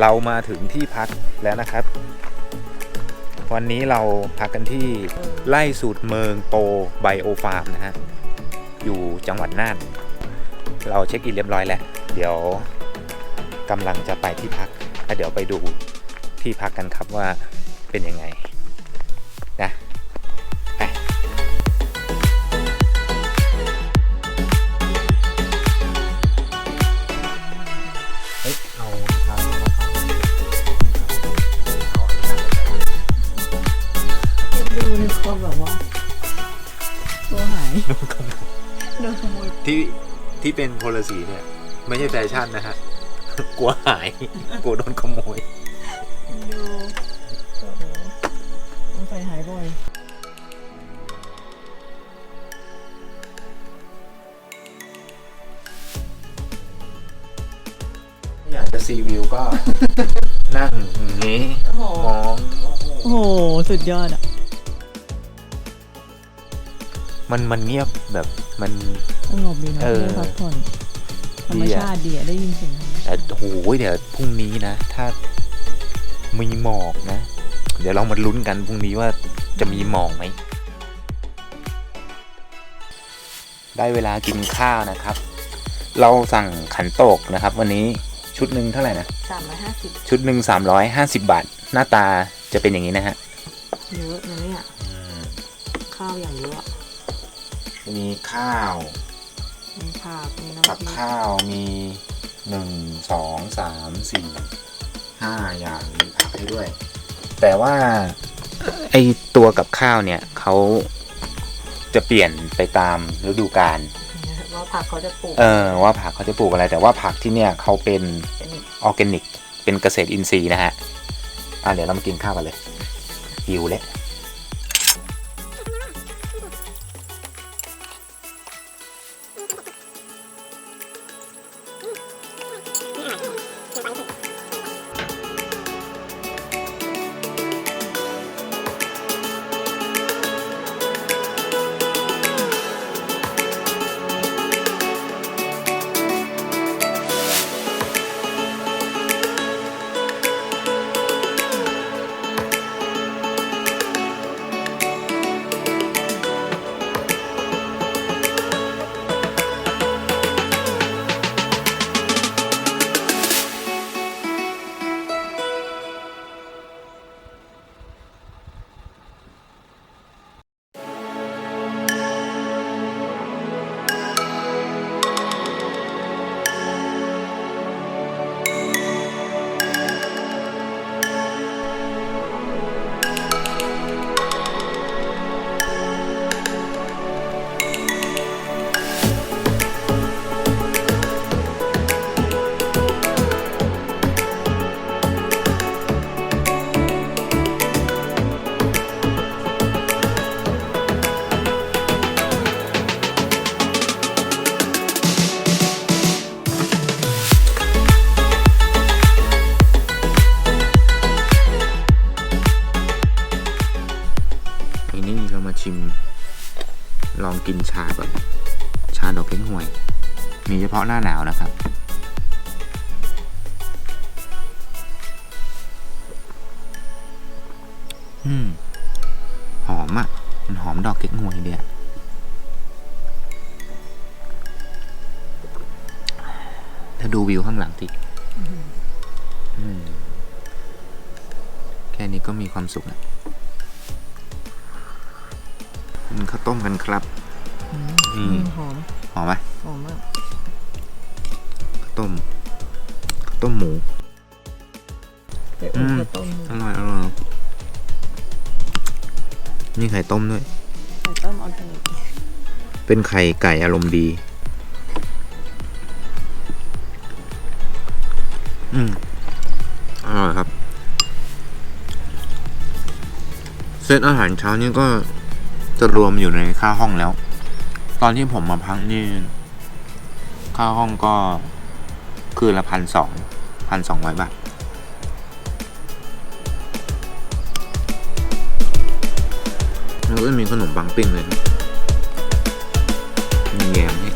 เรามาถึงที่พักแล้วนะครับ วันนี้เราพักกันที่ไล่สูตรเมืองโปไบโอฟาร์มนะฮะ อยู่จังหวัดน่าน เราเช็คอินเรียบร้อยแล้ว เดี๋ยวกำลังจะไปที่พักแล้วเดี๋ยวไปดูที่พักกันครับว่าเป็นยังไง ที่เป็นโพลสีเนี่ย ไม่ใช่แฟชั่นนะฮะ กลัวหาย กลัวโดนขโมยดูโอ้โหต้องใส่หายบ่อย อยากจะซีวิวก็ นั่งอย่างนี้โอ้โห มอง โอ้โห สุดยอดอะ มันมันเงียบแบบมัน สงบดีนะเออ ได้พักผ่อนธรรมดีอะชาติดีอะได้ยินเสียงธรรมชาแต่ติโหเดี๋ยวพรุ่งนี้นะ ถ้ามีหมอกนะ เดี๋ยวเรามาลุ้นกันพรุ่งนี้ว่าจะมีหมอกไหม ได้เวลากินข้าวนะครับ เราสั่งขันโตกนะครับ วันนี้ชุดหนึ่งเท่าไหร่นะ สามร้อยห้าสิบชุดหนึ่งสามร้อยห้าสิบบาท หน้าตาจะเป็นอย่างนี้นะฮะเยอะนะเนี่ยข้าวอย่างเยอะ มีข้าว มีผักมีกับน้ำพริกข้าวมีหนึ่งสองสามสี่ห้าอย่างมีผักให้ด้วย แต่ว่าไอตัวกับข้าวเนี่ยเขาจะเปลี่ยนไปตามฤดูกาลว่าผักเขาจะปลูกเออว่าผักเขาจะปลูกอะไร แต่ว่าผักที่เนี่ยเขาเป็นเป็นอีกออร์แกนิก เป็นเกษตรอินทรีย์นะฮะอะเดี๋ยวเรามากินข้าวกันเลยหิวแล้ว ชิม ลองกินชาก่อนชาดอกเก้งหวย มีเฉพาะหน้าหนาวนะครับ อืม หอมอะ่ะ มันหอมดอกเก๊กฮวยเดียถ้าดูวิวข้างหลังติอืมแค่นี้ก็มีความสุขแล้ว กินข้าวต้มกันครับอืมอืมหอมหอมไหมหอมมากข้าวต้มข้าวต้มหมูไปอุ่นข้าวต้มอร่อยอร่อยนี่ไข่ต้มด้วยไข่ต้มออร์แกนิกเป็นไข่ไก่อารมณ์ดี อืมอร่อยครับ เซตอาหารเช้านี่ก็ จะรวมอยู่ในค่าห้องแล้ว ตอนที่ผมมาพักนี่ ค่าห้องก็คือละพันสองพันสองร้อยบาทแล้วก็มีขนมปังปิ้งเลยนะมีแยม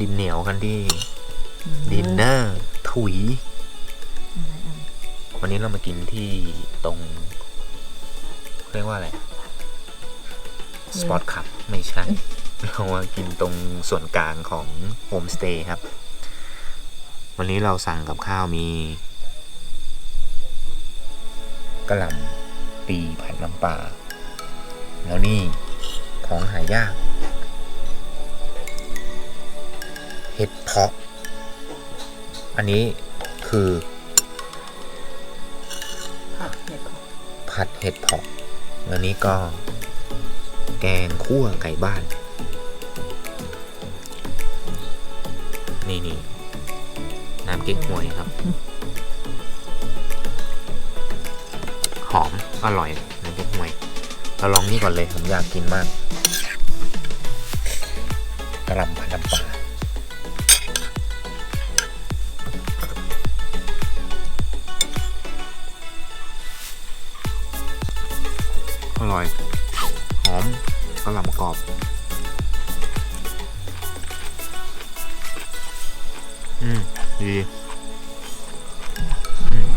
ดินเหนียวกันที่ดินเนอร์ถุยอะไรอะวันนี้เรามากินที่ตรงเรียกว่าอะไรสปอร์ตคับไม่ใช่ เรามากินตรงส่วนกลางของโฮมสเตย์ครับ วันนี้เราสั่งกับข้าวมีกระหล่ำปีผัดน้ำปลาแล้วนี่ของหายาก เห็ดเพาะอันนี้คือผัดเห็ดของผัดเห็ดเผาะแล้วนี้ก็แกงคั่วไก่บ้าน นี่นี่น้ำเก๊กฮวยครับ หอม อร่อยน้ำเก๊กฮวยเราลองนี่ก่อนเลย ผมอยากกินมากกระหลำผัดน้ำปลา ร่อย หอมกระหล่ำกรอบอืมดีอืม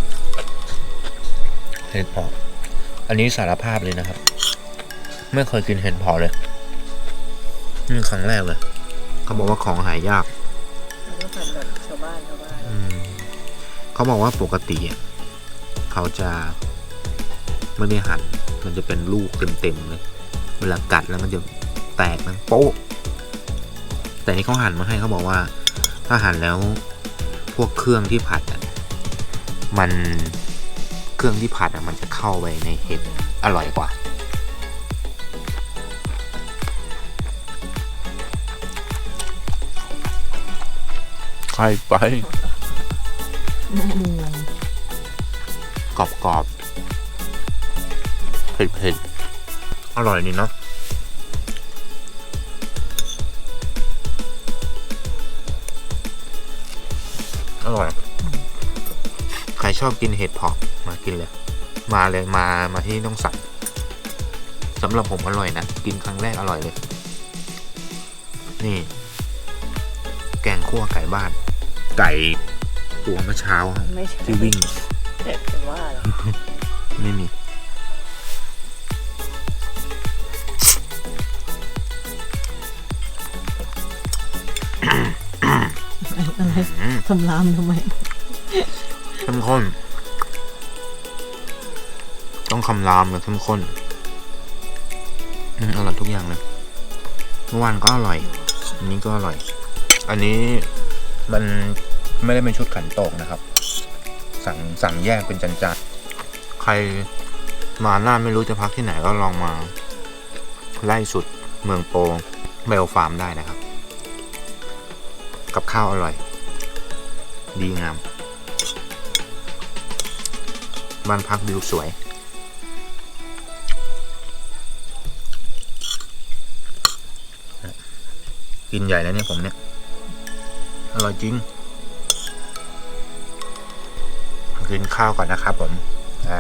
เห็ดเพาะอันนี้สารภาพเลยนะครับ ไม่เคยกินเห็ดเพาะเลยนี่ครั้งแรกเลย เขาบอกว่าของหายากแล้วก็ผัดแบบชาวบ้านชาวบ้านอืมเขาบอกว่าปกติอะเขาจะ ไม่ได้หั่นมันจะเป็นลูกเต็มๆเลย เวลากัดแล้วมันจะแตกมันโป๊ะ แต่นี่เขาหั่นมาให้เขาบอกว่า ถ้าหั่นแล้วพวกเครื่องที่ผัดอะมันเครื่องที่ผัดอะมันจะเข้าไปในเห็ดอร่อยกว่า ใครไปแม่เมืองกรอบกรอบๆ เผ็ดเผ็ดๆ อร่อยดีเนาะอร่อย ใครชอบกินเห็ดเผาะมากินเลย มาเลยมามาที่ต้องสั่งสำหรับผมอร่อยนะ กินครั้งแรกอร่อยเลย นี่ แกงคั่วไก่บ้าน ไก่ตัวเมื่อเช้าครับไม่ใช่ที่วิ่ง แต่ว่าเหรอ ไม่มี คำรามทำไมเข้มข้น ต้องคำรามเลยเข้มข้นอืมอร่อยทุกอย่างเลยเมื่อวานก็อร่อย อันนี้ก็อร่อย อันนี้มันไม่ได้เป็นชุดขันโตกนะครับ สั่งสั่งแยกเป็นจานๆใครมาน่านไม่รู้จะพักที่ไหนก็ลองมา ไล่สุดเมืองโปงเบลฟาร์มได้นะครับ กับข้าวอร่อย ดีงาม บ้านพักวิวสวย กินใหญ่แล้วเนี่ยผมเนี่ย อร่อยจริง กินข้าวก่อนนะครับผมอ่า